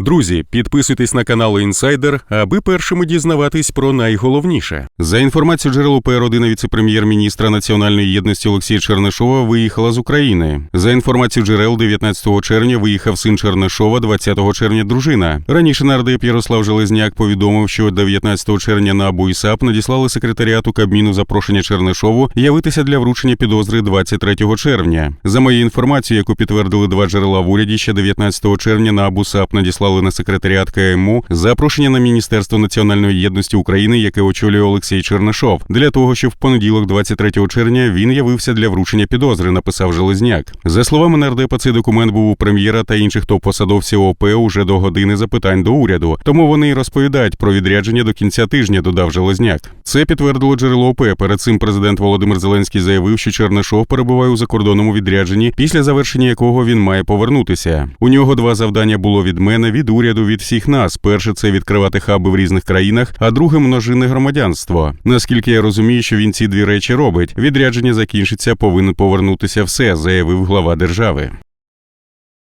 Друзі, підписуйтесь на канал Інсайдер, аби першими дізнаватись про найголовніше. За інформацією джерел УП, родина віце-прем'єр-міністра національної єдності Олексія Чернишова виїхала з України. За інформацією джерел, 19 червня виїхав син Чернишова, 20 червня дружина. Раніше нардеп Ярослав Железняк повідомив, що 19 червня на АБУ і САП надіслали секретаріату Кабміну запрошення Чернишову явитися для вручення підозри 23 червня. За моєю інформацією, яку підтвердили два джерела в уряді, ще 19 червня на АБУ САП надіслали на секретаріат КМУ запрошення на Міністерство національної єдності України, яке очолює Олексій Чернишов, для того, щоб в понеділок, 23 червня, він явився для вручення підозри. Написав Железняк. За словами нардепа, цей документ був у прем'єра та інших топ-посадовців ОП уже до години запитань до уряду. Тому вони й розповідають про відрядження до кінця тижня. Додав Железняк. Це підтвердило джерело ОП. Перед цим президент Володимир Зеленський заявив, що Чернишов перебуває у закордонному відрядженні, після завершення якого він має повернутися. У нього два завдання було від мене, від уряду, від всіх нас. Перше це відкривати хаби в різних країнах, а друге множинне громадянство. Наскільки я розумію, що він ці дві речі робить. Відрядження закінчиться, повинен повернутися все, заявив глава держави.